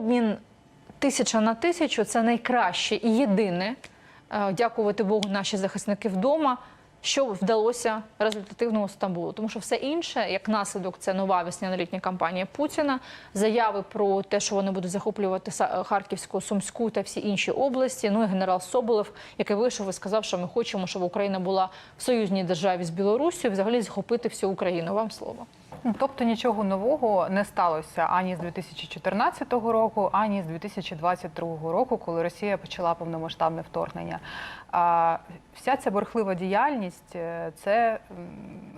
обмін тисяча на тисячу це найкраще і єдине, е, дякувати Богу, наші захисники вдома. Що вдалося результативного Стамбулу, тому що все інше, як наслідок, це нова весняно-літня кампанія Путіна, заяви про те, що вони будуть захоплювати Харківську, Сумську та всі інші області. Ну і генерал Соболев, який вийшов і сказав, що ми хочемо, щоб Україна була в союзній державі з Білоруссю, взагалі захопити всю Україну. Вам слово. Тобто нічого нового не сталося ані з 2014 року, ані з 2022 року, коли Росія почала повномасштабне вторгнення. А вся ця бурхлива діяльність е, це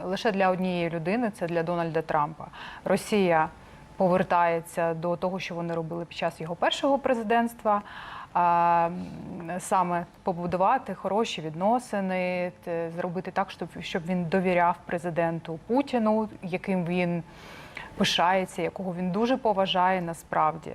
лише для однієї людини, це для Дональда Трампа. Росія повертається до того, що вони робили під час його першого президентства. Саме побудувати хороші відносини, зробити так, щоб, щоб він довіряв президенту Путіну, яким він пишається, якого він дуже поважає насправді.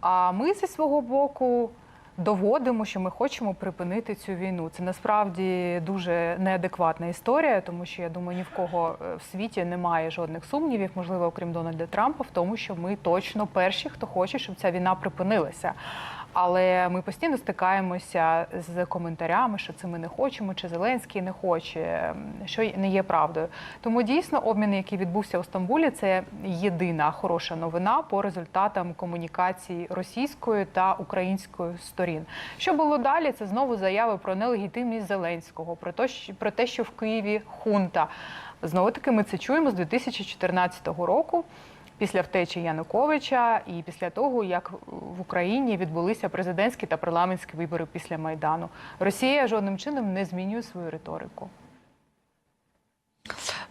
А ми зі свого боку доводимо, що ми хочемо припинити цю війну. Це насправді дуже неадекватна історія, тому що я думаю, ні в кого е, в світі немає жодних сумнівів, можливо, окрім Дональда Трампа, в тому, що ми точно перші, хто хоче, щоб ця війна припинилася. Але ми постійно стикаємося з коментарями, що це ми не хочемо, чи Зеленський не хоче, що не є правдою. Тому дійсно обмін, який відбувся у Стамбулі, це єдина хороша новина по результатам комунікації російської та української сторін. Що було далі? Це знову заяви про нелегітимність Зеленського, про те, що в Києві хунта. Знову таки, ми це чуємо з 2014 року. Після втечі Януковича і після того, як в Україні відбулися президентські та парламентські вибори після Майдану, Росія жодним чином не змінює свою риторику.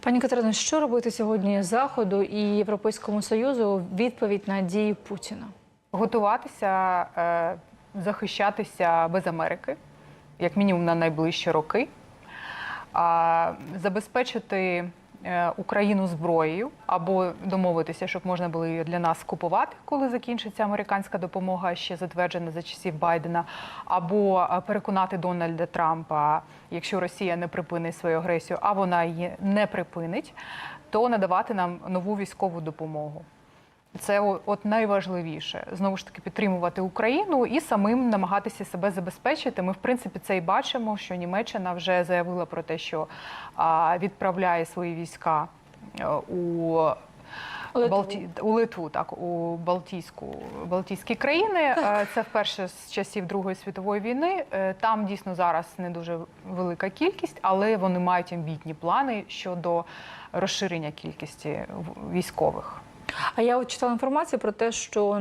Пані Катерино, що робити сьогодні Заходу і Європейському Союзу у відповідь на дії Путіна? Готуватися, е, захищатися без Америки, як мінімум на найближчі роки, забезпечити Україну зброєю або домовитися, щоб можна було її для нас купувати, коли закінчиться американська допомога, ще затверджена за часів Байдена, або е, переконати Дональда Трампа, якщо Росія не припинить свою агресію, а вона її не припинить, то надавати нам нову військову допомогу. Це от найважливіше знову ж таки підтримувати Україну і самим намагатися себе забезпечити. Ми, в принципі, це і бачимо, що Німеччина вже заявила про те, що відправляє свої війська е, у Литву. Балті... у Литву, так у Балтійську Балтійські країни. Е, Це вперше з часів Другої світової війни. Е, Там дійсно зараз не дуже велика кількість, але вони мають амбітні плани щодо розширення кількості військових. А я от читала інформацію про те, що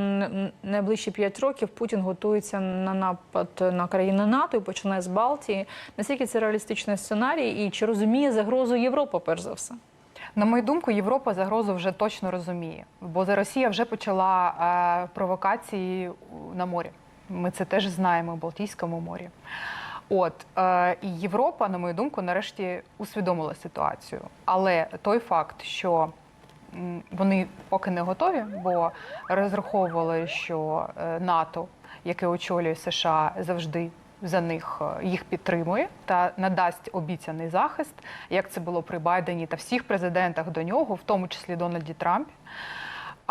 найближчі 5 років Путін готується на напад на країни НАТО і починає з Балтії. Наскільки це реалістичний сценарій, і чи розуміє загрозу Європа, перш за все? На мою думку, Європа загрозу вже точно розуміє, бо Росія вже почала е, провокації на морі. Ми це теж знаємо у Балтійському морі. От е, і Європа, на мою думку, нарешті усвідомила ситуацію. Але той факт, що вони поки не готові, бо розраховували, що е, НАТО, яке очолює США, завжди за них е, їх підтримує та надасть обіцяний захист, як це було при Байдені та всіх президентах до нього, в тому числі Дональді Трампі.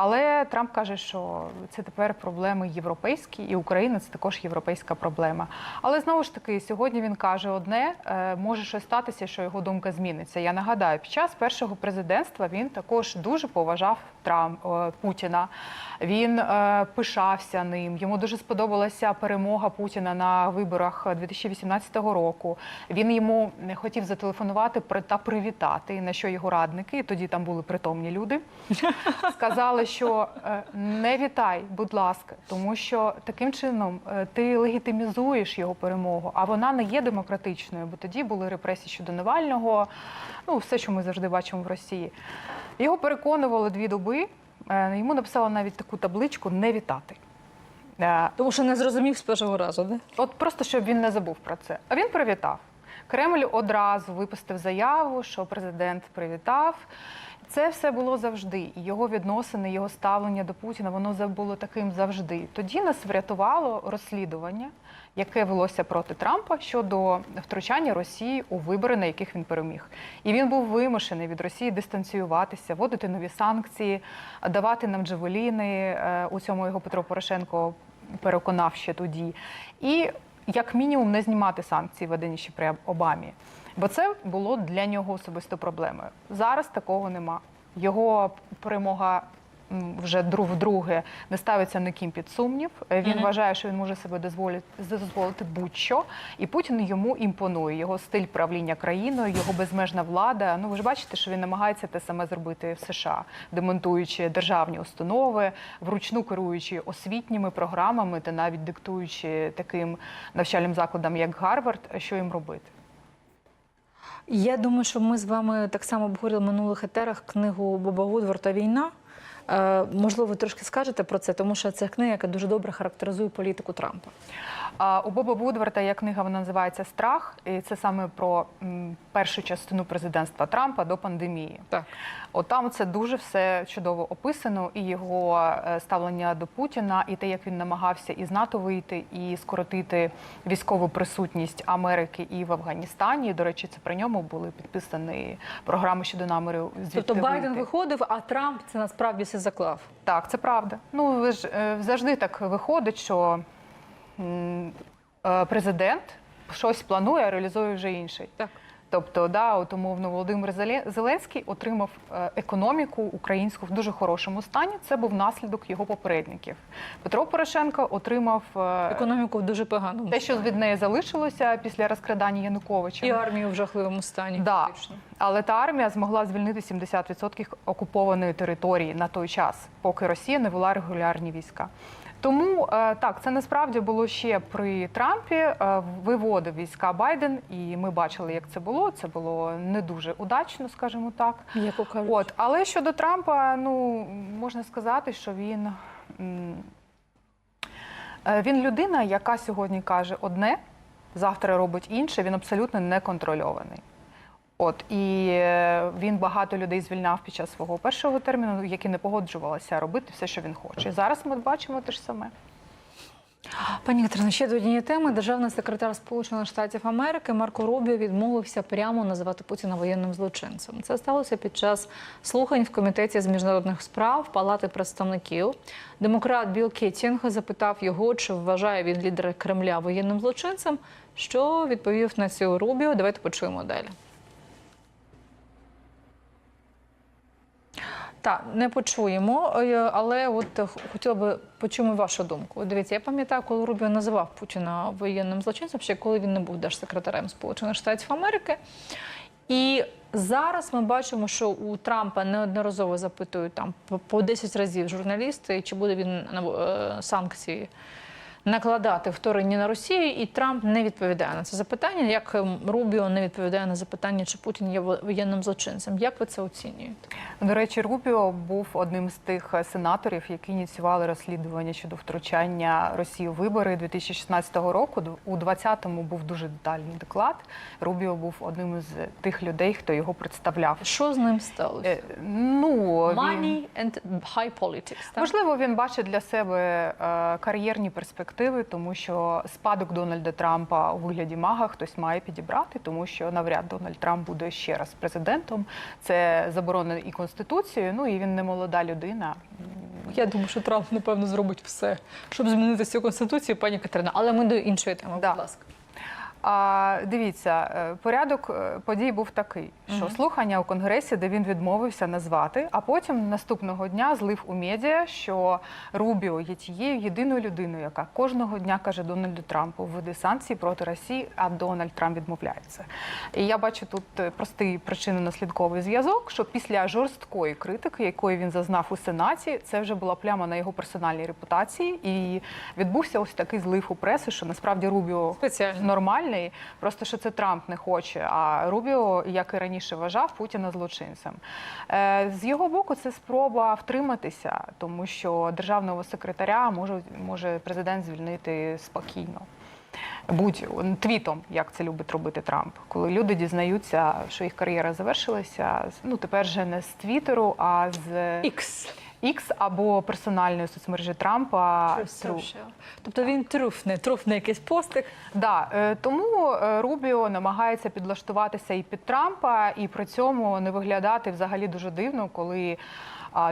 Але Трамп каже, що це тепер проблеми європейські, і Україна це також європейська проблема. Але знову ж таки, сьогодні він каже одне: е, може щось статися, що його думка зміниться. Я нагадаю, під час першого президентства він також дуже поважав Трамп е, Путіна. Він е, пишався ним. Йому дуже сподобалася перемога Путіна на виборах 2018 року. Він йому не хотів зателефонувати та привітати, на що його радники, тоді там були притомні люди, сказали, що е, не вітай, будь ласка, тому що таким чином е, ти легітимізуєш його перемогу, а вона не є демократичною, бо тоді були репресії щодо Навального, ну все, що ми завжди бачимо в Росії. Його переконували дві доби. е, Йому написала навіть таку табличку не вітати. Тому що не зрозумів з першого разу, де? От просто щоб він не забув про це. А він привітав. Кремль одразу випустив заяву, що президент привітав. Це все було завжди. І його відносини, його ставлення до Путіна, воно було таким завжди. Тоді нас врятувало розслідування, яке велося проти Трампа щодо втручання Росії у вибори, на яких він переміг. І він був вимушений від Росії дистанціюватися, вводити нові санкції, давати нам джевеліни. Е, У цьому його Петро Порошенко переконав ще тоді. І як мінімум не знімати санкції, введені ще при Обамі. Бо це було для нього особисто проблемою. Зараз такого нема. Його перемога вже друг вдруге не ставиться ніким під сумнів. Е, Він Мгм. вважає, що він може себе дозволити, дозволити будь-що, і Путін йому імпонує. Його стиль правління країною, його безмежна влада. Ну ви ж бачите, що він намагається те саме зробити в США, демонтуючи державні установи, вручну керуючи освітніми програмами та навіть диктуючи таким навчальним закладам, як Гарвард, що їм робити. Я думаю, що ми з вами так само обговорили в минулих етерах книгу Боба Вудворта Війна. Е, можливо, ви трошки скажете про це, тому що це книга, яка дуже добре характеризує політику Трампа. У Боба Вудварта є книга, вона називається Страх, і це саме про першу частину президентства Трампа до пандемії. Так. От там це дуже все чудово описано, і його е, ставлення до Путіна, і те, як він намагався із НАТО вийти і скоротити військову присутність Америки і в Афганістані. До речі, це при ньому були підписані програми щодо наміру звідти Тобто Байден вийти. виходив, а Трамп це насправді все заклав. Так, це правда. Ну ви ж е, завжди так виходить, що е, президент щось планує, а реалізує вже інший. Так. Тобто, да, от умовно Володимир Зеленський отримав е, економіку українську в дуже хорошому стані. Це був наслідок його попередників. Петро Порошенко отримав е, Економіку в дуже поганому те, що від неї залишилося після розкрадання Януковича. і армію в жахливому стані. Да. фактично. Але та армія змогла звільнити 70% окупованої території на той час, поки Росія не вела регулярні війська. Тому е, так, це насправді було ще при Трампі. Е, Виводив війська Байден, і ми бачили, як це було. Це було не дуже удачно, скажімо так. М'яко кажучи. От, але щодо Трампа, ну можна сказати, що він, е, він людина, яка сьогодні каже одне, завтра робить інше. Він абсолютно не контрольований. От і е, він багато людей звільняв під час свого першого терміну, які не погоджувалися робити все, що він хоче. Зараз ми бачимо те ж саме. Пані Катерино, ще до однієї теми. Державний секретар Сполучених Штатів Америки Марко Рубіо відмовився прямо називати Путіна воєнним злочинцем. Це сталося під час слухань в комітеті з міжнародних справ Палати представників. Демократ Білл Кетінг запитав його, чи вважає він лідера Кремля воєнним злочинцем. Що відповів на цю Рубіо? Давайте почуємо далі. Так, не почуємо, е, але от е, хотіла би почуємо вашу думку. Дивіться, я пам'ятаю, коли Рубіо називав Путіна воєнним злочинцем, ще коли він не був держсекретарем Сполучених Штатів Америки. І зараз ми бачимо, що у Трампа неодноразово запитують там по- по 10 разів журналісти, чи буде він на е, санкції накладати вторгнення на Росію, і Трамп не відповідає на це запитання, як ем, Рубіо не відповідає на запитання, чи Путін є воєнним злочинцем. Як ви це оцінюєте? До речі, Рубіо був одним з тих сенаторів, які ініціювали розслідування щодо втручання Росії у вибори 2016 року. У 20-му був дуже детальний доклад. Рубіо був одним з тих людей, хто його представляв. Що з ним сталося? Е, Ну він- and high politics. Так? Можливо, він бачить для себе е, кар'єрні перспективи, тому що спадок Дональда Трампа у вигляді мага хтось має підібрати, тому що навряд Дональд Трамп буде ще раз президентом. Це заборонено і конституцією. Ну і він не молода людина. Я думаю, що Трамп напевно зробить все, щоб змінити цю конституцію, пані Катерина. Але ми до іншої теми, Да. будь ласка. А дивіться, е, порядок е, подій був такий, що Мгм. слухання у конгресі, де він відмовився назвати, а потім наступного дня злив у медіа, що Рубіо є тією єдиною людиною, яка кожного дня каже Дональду Трампу введи санкції проти Росії, а Дональд Трамп відмовляється. І я бачу тут е, простий причинно-наслідковий зв'язок, що після жорсткої критики, якої він зазнав у Сенаті, це вже була пляма на його персональній репутації, і відбувся ось такий злив у преси, що насправді Рубіо Спеціально. Нормальний, просто що це Трамп не хоче. А Рубіо, як і раніше вважав, Путіна злочинцем. Е, З його боку, це спроба втриматися, тому що державного секретаря може, може президент звільнити спокійно. будь твітом, як це любить робити Трамп, коли люди дізнаються, що їх кар'єра завершилася. Ну тепер же не з Твіттеру, а з Ікс. X або персональної соцмережі Трампа. True. Тобто він труфне, труфне якийсь постик. Да, е, тому е, Рубіо намагається підлаштуватися і під Трампа, і при цьому не виглядати взагалі дуже дивно, коли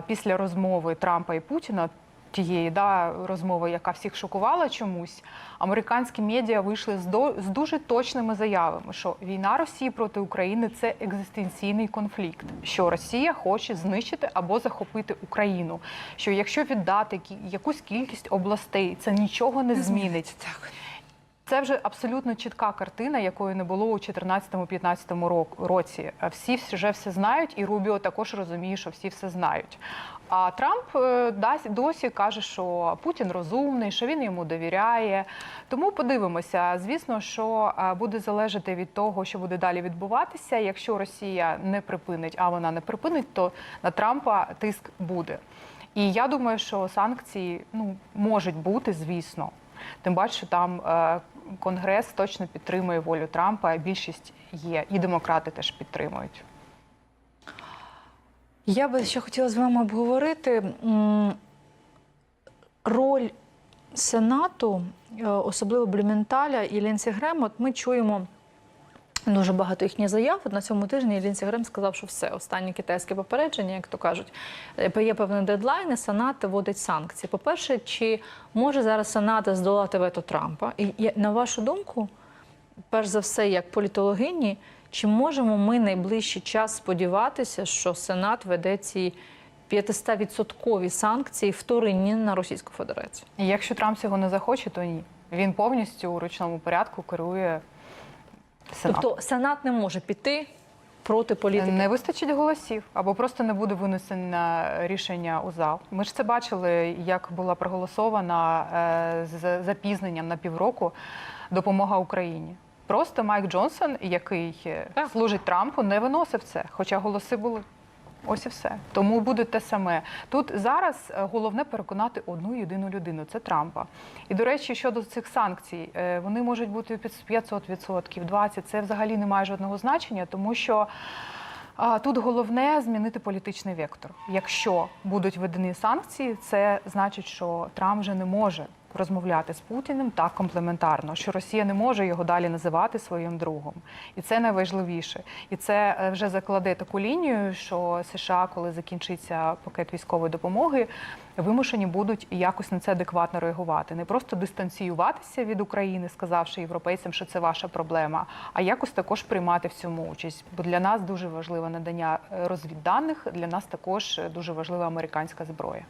після розмови Трампа і Путіна. Тієї да, розмови, яка всіх шокувала чомусь, американські медіа вийшли з, до, з дуже точними заявами, що війна Росії проти України це екзистенційний конфлікт, що Росія хоче знищити або захопити Україну. Що якщо віддати якусь кількість областей, це нічого не змінить. Це вже абсолютно чітка картина, якої не було у 2014-2015 рок- році. А Всі вже все знають, і Рубіо також розуміє, що всі все знають. А Трамп е, досі каже, що Путін розумний, що він йому довіряє. Тому подивимося. Звісно, що е, буде залежати від того, що буде далі відбуватися. Якщо Росія не припинить, а вона не припинить, то на Трампа тиск буде. І я думаю, що санкції ну можуть бути, звісно. Тим паче, там е, Конгрес точно підтримує волю Трампа. а Більшість є, і демократи теж підтримують. Я би ще хотіла з вами обговорити роль Сенату, е, особливо Блюменталя і Лінсі Грем. От ми чуємо дуже багато їхніх заяв. От на цьому тижні Лінсі Грем сказав, що все, останнє китайське попередження, як то кажуть, Е, є певний дедлайн, і Сенат вводить санкції. По-перше, чи може зараз Сенат здолати вето Трампа? І на вашу думку, перш за все, як політологині, чи можемо ми найближчий час сподіватися, що Сенат веде ці 500-відсоткові санкції вторинні на Російську Федерацію? Якщо Трамп цього не захоче, то ні. Він повністю у ручному порядку керує Сенатом. Тобто Сенат не може піти проти політики. Не вистачить голосів або просто не буде винесено рішення у зал. Ми ж це бачили, як була проголосована е, з запізненням на півроку допомога Україні. Просто Майк Джонсон, який е, Так. служить Трампу, не виносив це, хоча голоси були. Ось і все. Тому буде те саме. Тут зараз е, головне переконати одну єдину людину це Трампа. І до речі, щодо цих санкцій, е, вони можуть бути під 500%, 20%. Це взагалі не має жодного значення, тому що. Тут головне змінити політичний вектор. Якщо будуть введені санкції, це значить, що Трамп вже не може розмовляти з Путіним так комплементарно, що Росія не може його далі називати своїм другом, і це найважливіше. І це е, вже закладе таку лінію, що США, коли закінчиться пакет військової допомоги, вимушені будуть якось на це адекватно реагувати, не просто дистанціюватися від України, сказавши європейцям, що це ваша проблема, а якось також приймати в цьому участь. Бо для нас дуже важливе надання е, розвідданих, для нас також е, дуже важлива американська зброя.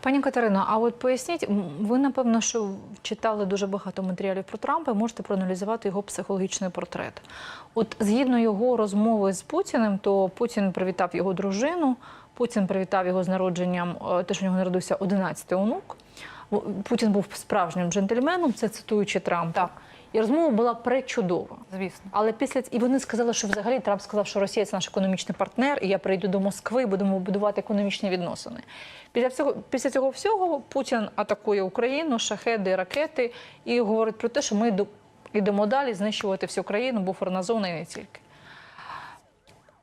Пані Катерино, а от поясніть, ви напевно, що читали дуже багато матеріалів про Трампа, можете проаналізувати його психологічний портрет. От згідно його розмови з Путіним, то Путін привітав його дружину, Путін привітав його з народженням, е, те, що в нього народився 11-й онук. Путін був справжнім джентльменом, це цитуючи Трампа. Так. І розмова була пречудова. Звісно. Але після і вони сказали, що взагалі Трамп сказав, що Росія це наш економічний партнер, і я прийду до Москви, будемо будувати економічні відносини. Після цього, після цього всього Путін атакує Україну, шахеди, ракети і говорить про те, що ми йдемо далі знищувати всю країну, буферна зона і не тільки.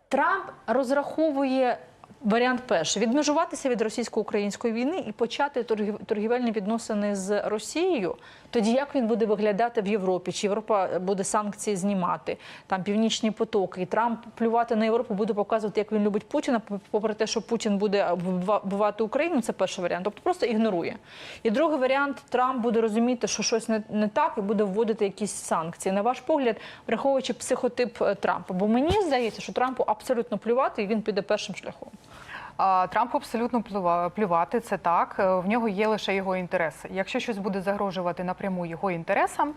Трамп розраховує варіант перший відмежуватися від російсько-української війни і почати торгів- торгівельні відносини з Росією. Тоді як він буде виглядати в Європі? Чи Європа буде санкції знімати? Там північні потоки. І Трамп плювати на Європу буде показувати, як він любить Путіна, попри те, що Путін буде вбивати Україну. Це перший варіант. Тобто просто ігнорує. І другий варіант Трамп буде розуміти, що щось не, не так, і буде вводити якісь санкції. На ваш погляд, враховуючи психотип е, Трампа. Бо мені здається, що Трампу абсолютно плювати, і він піде першим шляхом. Трампу абсолютно плюва- плювати, це так. Е, В нього є лише його інтереси. Якщо щось буде загрожувати напряму його інтересам,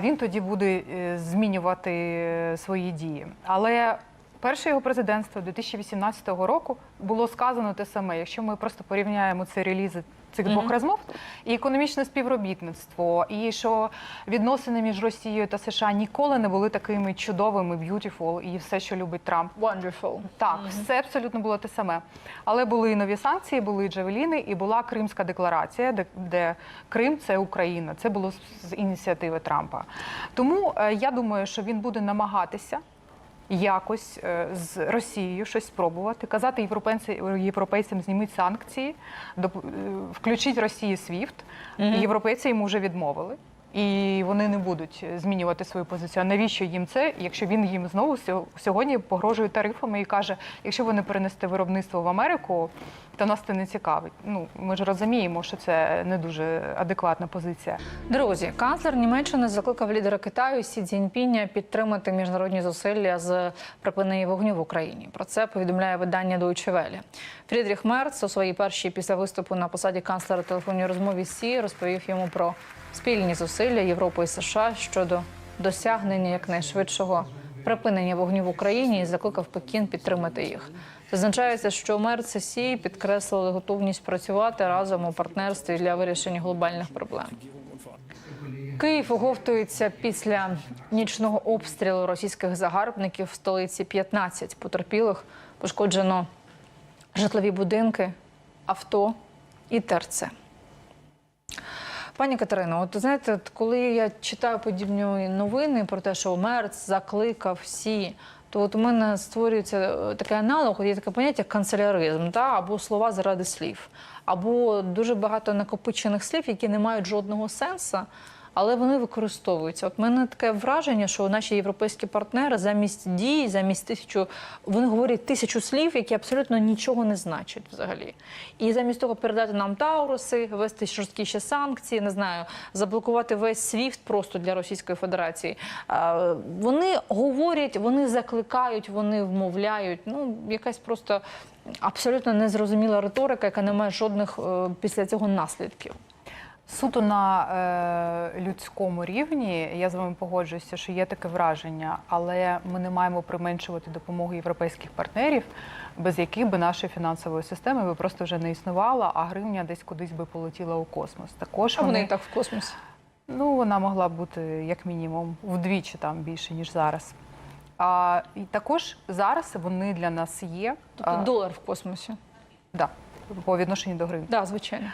він тоді буде е, змінювати е, свої дії. Але перше його президентство 2018 року було сказано те саме. Якщо ми просто порівняємо цей реліз цих двох розмов, і економічне співробітництво, і що відносини між Росією та США ніколи не були такими чудовими, beautiful і все, що любить Трамп. Wonderful. Так, все абсолютно було те саме. Але були і нові санкції, були і джавеліни, і була Кримська декларація, де, де Крим це Україна. Це було з- з ініціативи Трампа. Тому е, я думаю, що він буде намагатися. Якось е, з Росією щось спробувати, казати європейці, європейцям зніміть санкції, е, включіть Росії СВІФТ, mm -hmm. європейці йому вже відмовили. І вони не будуть змінювати свою позицію. А навіщо їм це, якщо він їм знову сьо- сьогодні погрожує тарифами і каже: якщо ви не перенесете виробництво в Америку, то нас це не цікавить. Ну ми ж розуміємо, що це не дуже адекватна позиція. Друзі, канцлер Німеччини закликав лідера Китаю Сі Цзіньпіня підтримати міжнародні зусилля з припинення вогню в Україні. Про це повідомляє видання Deutsche Welle. Фрідріх Мерц у своїй першій після виступу на посаді канцлера телефонній розмові Сі розповів йому про спільні зусилля Європи і США щодо досягнення якнайшвидшого припинення вогню в Україні і закликав Пекін підтримати їх. Зазначається, що Мерц і підкреслили готовність працювати разом у партнерстві для вирішення глобальних проблем. Київ оговтується після нічного обстрілу російських загарбників в столиці 15 потерпілих. Пошкоджено житлові будинки, авто і терце. Пані Катерино, от знаєте, коли я читаю подібні новини про те, що Мерц закликав всі, то от у мене створюється е, такий аналог, є таке поняття канцеляризм, та, або слова заради слів, або дуже багато накопичених слів, які не мають жодного сенсу, але вони використовуються. От мене таке враження, що наші європейські партнери замість дій, замість тисячу, вони говорять тисячу слів, які абсолютно нічого не значать взагалі. І замість того передати нам тауруси, вести жорсткі ще санкції, не знаю, заблокувати весь свіфт просто для Російської Федерації. Вони говорять, вони закликають, вони вмовляють. Ну, якась просто абсолютно незрозуміла риторика, яка не має жодних е, після цього наслідків. Суто на е, людському рівні я з вами погоджуюся, що є таке враження, але ми не маємо применшувати допомогу європейських партнерів, без яких би нашої фінансової системи би просто вже не існувала, а гривня десь кудись би полетіла у космос. Також А вони вони і так в космосі. Ну, вона могла бути як мінімум вдвічі там більше, ніж зараз. А і також зараз вони для нас є Тобто а, долар в космосі. да, по відношенню до гривні. Так, да, звичайно.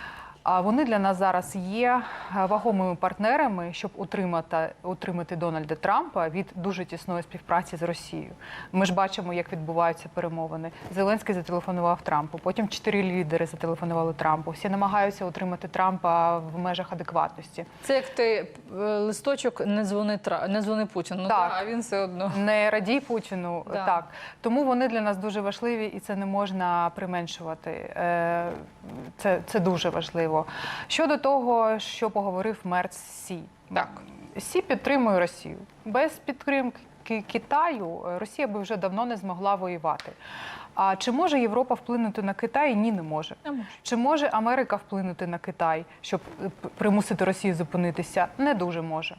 А вони для нас зараз є е, вагомими партнерами, щоб утримати, утримати Дональда Трампа від дуже тісної співпраці з Росією. Ми ж бачимо, як відбуваються перемовини. Зеленський зателефонував Трампу. Потім чотири лідери зателефонували Трампу. Всі намагаються утримати Трампа в межах адекватності. Це як ти е, листочок не дзвони Тра- не дзвони Путіну. Ну, Так. та, а він все одно. Не радій Путіну, Да. так тому вони для нас дуже важливі, і це не можна применшувати. Е, Це, це дуже важливо. Щодо того, що поговорив Мерц Сі, Так. Сі підтримує Росію без підтримки Китаю. е, Росія би вже давно не змогла воювати. А чи може Європа вплинути на Китай? Ні, не може. Не може. Чи може Америка вплинути на Китай, щоб е, примусити Росію зупинитися? Не дуже може.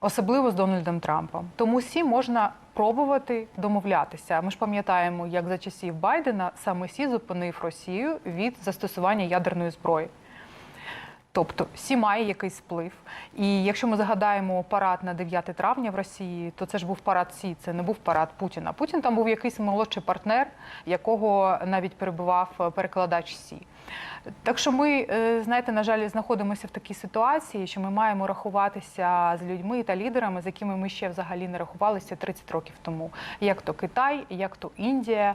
Особливо з Дональдом Трампом. Тому Сі можна пробувати домовлятися. Ми ж пам'ятаємо, як за часів Байдена саме Сі зупинив Росію від застосування ядерної зброї. Тобто Сі має якийсь вплив. І якщо ми згадаємо парад на 9 травня в Росії, то це ж був парад Сі, це не був парад Путіна. Путін там був якийсь молодший партнер, якого навіть перебував е, перекладач Сі. Так що ми, е, знаєте, на жаль, знаходимося в такій ситуації, що ми маємо рахуватися з людьми та лідерами, з якими ми ще взагалі не рахувалися 30 років тому. Як то Китай, як то Індія,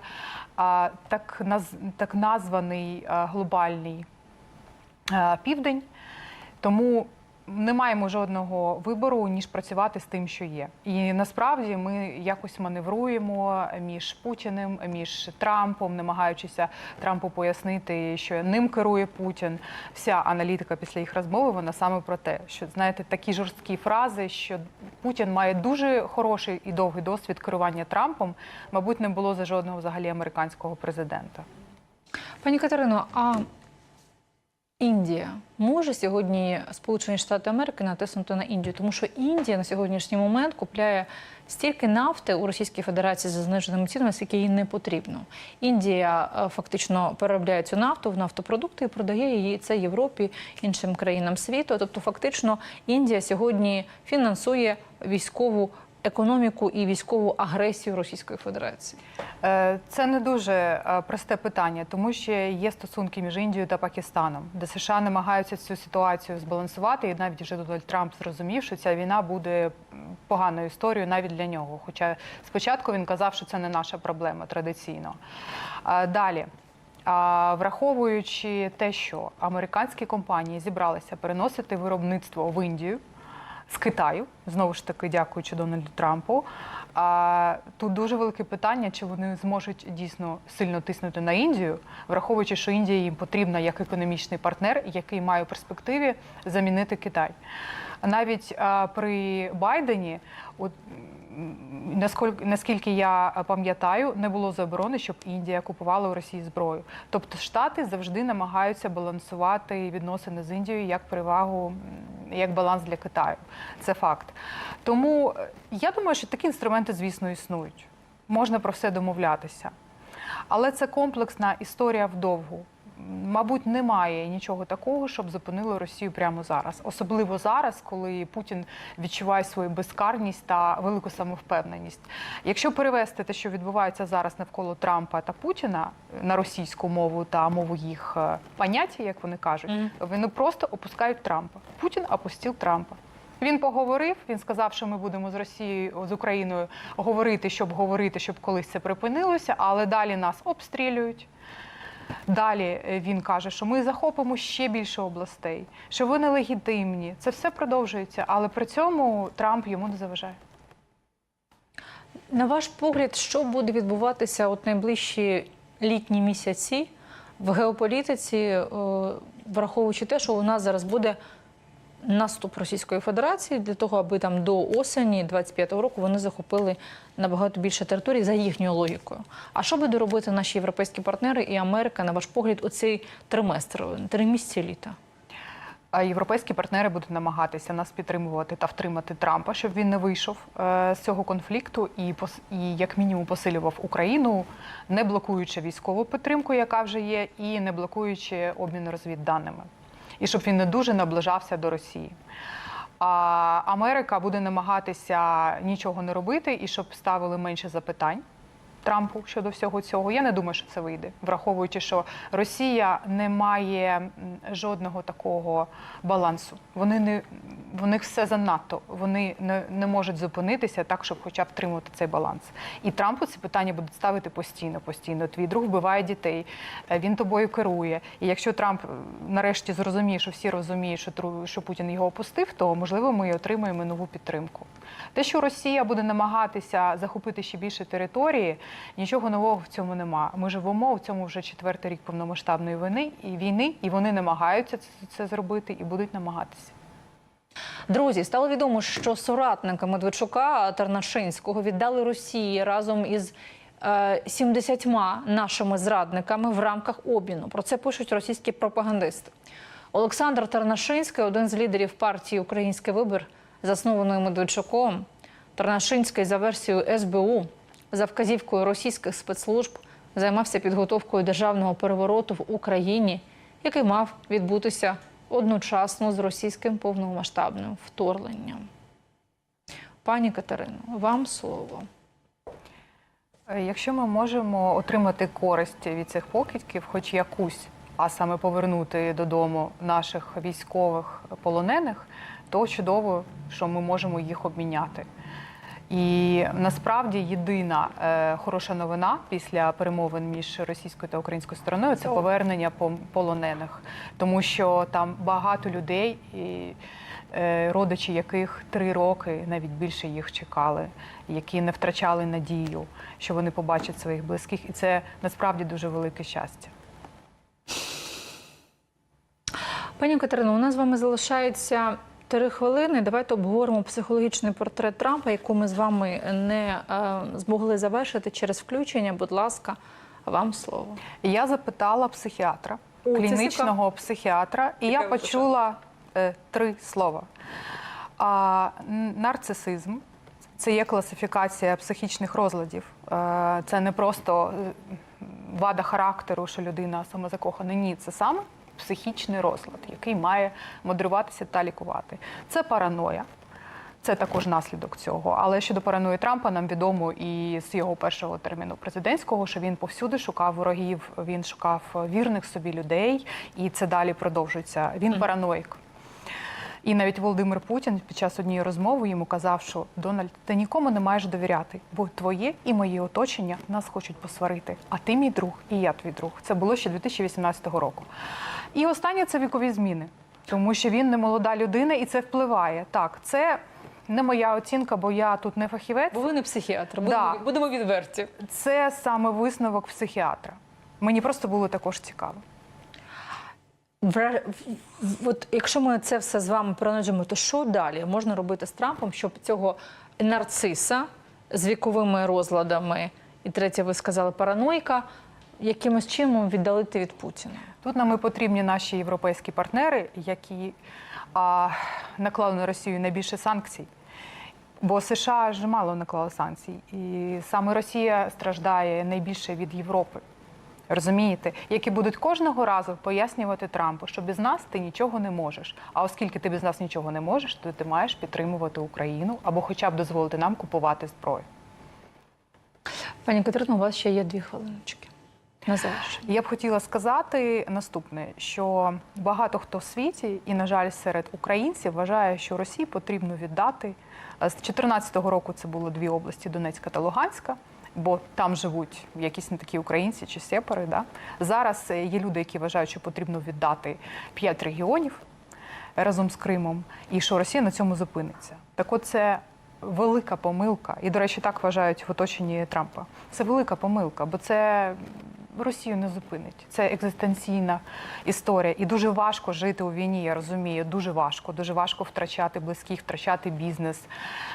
так, наз, так названий глобальний е, південь. Тому не маємо жодного вибору, ніж працювати з тим, що є. І насправді ми якось маневруємо між Путіним, між Трампом, намагаючися Трампу пояснити, що ним керує Путін. Вся аналітика після їх розмови вона саме про те, що знаєте, такі жорсткі фрази, що Путін має дуже хороший і довгий досвід керування Трампом, мабуть, не було за жодного взагалі американського президента. Пані Катерино, а Індія може сьогодні Сполучені Штати Америки натиснути на Індію, тому що Індія на сьогоднішній момент купляє стільки нафти у Російській Федерації за зниженими цінами, скільки їй не потрібно. Індія е, фактично переробляє цю нафту в нафтопродукти і продає її це Європі, іншим країнам світу. Тобто, фактично, Індія сьогодні фінансує військову економіку і військову агресію Російської Федерації. Е, Це не дуже е, просте питання, тому що є стосунки між Індією та Пакистаном, де США намагаються цю ситуацію збалансувати, і навіть вже Дональд Трамп зрозумів, що ця війна буде поганою історією навіть для нього. Хоча спочатку він казав, що це не наша проблема традиційно. Далі. А враховуючи те, що американські компанії зібралися переносити виробництво в Індію з Китаю, знову ж таки, дякуючи Дональду Трампу. А тут дуже велике питання, чи вони зможуть дійсно сильно тиснути на Індію, враховуючи, що Індія їм потрібна як економічний партнер, який має у перспективі замінити Китай. Навіть а, при Байдені, от наскільки, наскільки я пам'ятаю, не було заборони, щоб Індія купувала у Росії зброю. Тобто Штати завжди намагаються балансувати відносини з Індією як перевагу, як баланс для Китаю. Це факт. Тому е, я думаю, що такі інструменти, звісно, існують. Можна про все домовлятися. Але це комплексна історія вдовгу. Мабуть, немає нічого такого, щоб зупинило Росію прямо зараз, особливо зараз, коли Путін відчуває свою безкарність та велику самовпевненість. Якщо перевести те, що відбувається зараз навколо Трампа та Путіна на російську мову та мову їх е, поняття, як вони кажуть, вони просто опускають Трампа. Путін опустив Трампа. Він поговорив. Він сказав, що ми будемо з Росією з Україною говорити, щоб говорити, щоб колись це припинилося, але далі нас обстрілюють. Далі е, він каже, що ми захопимо ще більше областей, що ви нелегітимні. Це все продовжується, але при цьому Трамп йому не заважає. На ваш погляд, що буде відбуватися от найближчі літні місяці в геополітиці, е, враховуючи те, що у нас зараз буде наступ Російської Федерації для того, аби там до осені 25-го року вони захопили набагато більше територій за їхньою логікою. А що буде робити наші європейські партнери і Америка, на ваш погляд, у цей триместр, три місяці літа? Європейські партнери будуть намагатися нас підтримувати та втримати Трампа, щоб він не вийшов е, з цього конфлікту і і як мінімум посилював Україну, не блокуючи військову підтримку, яка вже є, і не блокуючи обмін розвідданими, і щоб він не дуже наближався до Росії. А Америка буде намагатися нічого не робити і щоб ставили менше запитань. Трампу щодо всього цього. Я не думаю, що це вийде, враховуючи, що Росія не має жодного такого балансу. Вони не в них все занадто. Вони не, не можуть зупинитися так, щоб хоча б втримувати цей баланс. І Трампу ці питання будуть ставити постійно, постійно. Твій друг вбиває дітей, е, він тобою керує. І якщо Трамп е, нарешті зрозуміє, що всі розуміють, що що Путін його опустив, то можливо ми отримаємо нову підтримку. Те, що Росія буде намагатися захопити ще більше території, нічого нового в цьому нема. Ми живемо в цьому вже четвертий рік повномасштабної війни і вони намагаються це, зробити і будуть намагатися. Друзі, стало відомо, що соратника Медведчука Тарнашинського віддали Росії разом із е, 70 нашими зрадниками в рамках обміну. Про це пишуть російські пропагандисти. Олександр Тарнашинський, один з лідерів партії Український вибір, заснованої Медведчуком. Тарнашинський за версією СБУ за вказівкою російських спецслужб займався підготовкою державного перевороту в Україні, який мав відбутися одночасно з російським повномасштабним вторгненням. Пані Катерино, вам слово. Е, Якщо ми можемо отримати користь від цих покидьків, хоч якусь, а саме повернути додому наших військових полонених, то чудово, що ми можемо їх обміняти. І насправді єдина е, хороша новина після перемовин між російською та українською стороною це повернення полонених, тому що там багато людей, і, е, родичі яких три роки, навіть більше їх чекали, які не втрачали надію, що вони побачать своїх близьких, і це насправді дуже велике щастя. Пані Катерино, у нас з вами залишається три хвилини. Давайте обговоримо психологічний портрет Трампа, яку ми з вами не е, змогли завершити через включення. Будь ласка, вам слово. Я запитала психіатра, О, клінічного психіатра, і я почула е, три слова. А, нарцисизм це є класифікація психічних розладів. Е, це не просто е, вада характеру, що людина самозакохана. Ні, це саме психічний розлад, який має модеруватися та лікувати. Це параноя. Це також наслідок цього. Але щодо параної Трампа, нам відомо і з його першого терміну президентського, що він повсюди шукав ворогів, він шукав вірних собі людей, і це далі продовжується. Він параноїк. І навіть Володимир Путін під час однієї розмови йому казав, що Дональд, ти нікому не маєш довіряти, бо твоє і моє оточення нас хочуть посварити. А ти мій друг, і я твій друг. Це було ще 2018 року. І останнє це вікові зміни, тому що він не молода людина, і це впливає. Так, це не моя оцінка, бо я тут не фахівець. Бо ви не психіатр, Да. будемо, будемо відверті. Це саме висновок психіатра. Мені просто було також цікаво. От якщо ми це все з вами проаналізуємо, то що далі можна робити з Трампом, щоб цього нарциса з віковими розладами, і третє, ви сказали, параноїка, якимось чином віддалити від Путіна? Тут нам і потрібні наші європейські партнери, які а, наклали на Росію найбільше санкцій. Бо США ж мало наклали санкцій, і саме Росія страждає найбільше від Європи. Розумієте, які будуть кожного разу пояснювати Трампу, що без нас ти нічого не можеш. А оскільки ти без нас нічого не можеш, то ти маєш підтримувати Україну або хоча б дозволити нам купувати зброю. Пані Катерино, у вас ще є дві хвилиночки. На. Я б хотіла сказати наступне: що багато хто в світі, і, на жаль, серед українців вважає, що Росії потрібно віддати з 2014 року. Це було дві області Донецька та Луганська. Бо там живуть якісь не такі українці чи сепари. Да? Зараз е, є люди, які вважають, що потрібно віддати п'ять регіонів разом з Кримом, і що Росія на цьому зупиниться. Так от це велика помилка. І, до речі, так вважають в оточенні Трампа. Це велика помилка, бо це Росію не зупинить. Це екзистенційна історія. І дуже важко жити у війні, я розумію. Дуже важко. Дуже важко втрачати близьких, втрачати бізнес.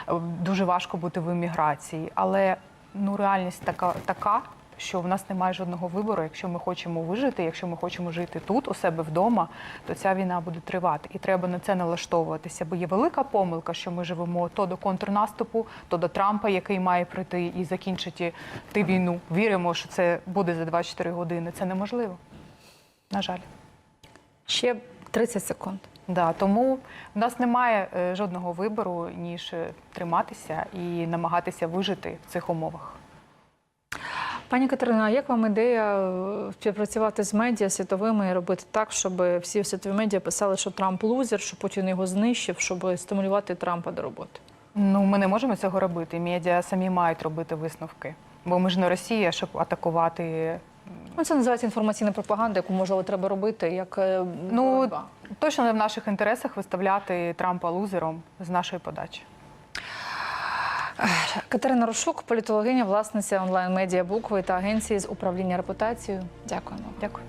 Е, Дуже важко бути в еміграції. Але ну, реальність така, така, що в нас немає жодного вибору. Якщо ми хочемо вижити, якщо ми хочемо жити тут, у себе вдома, то ця війна буде тривати. І треба на це налаштовуватися. Бо є велика помилка, що ми живемо то до контрнаступу, то до Трампа, який має прийти і закінчити ти війну. Віримо, що це буде за 24 години. Це неможливо. На жаль. Ще 30 секунд. Да, тому в нас немає е, жодного вибору, ніж е, триматися і намагатися вижити в цих умовах. Пані Катерина, а як вам ідея е, співпрацювати з медіа світовими і робити так, щоб всі світові медіа писали, що Трамп лузер, що Путін його знищив, щоб стимулювати Трампа до роботи? Ну, ми не можемо цього робити. Медіа самі мають робити висновки. Бо ми ж не Росія, щоб атакувати. Ну, це називається інформаційна пропаганда, яку можливо треба робити як е, Ну боротьба. точно не в наших інтересах виставляти Трампа лузером з нашої подачі. Катерина Рушук, політологиня, власниця онлайн-медіа букви та агенції з управління репутацією. Дякуємо. Дякую.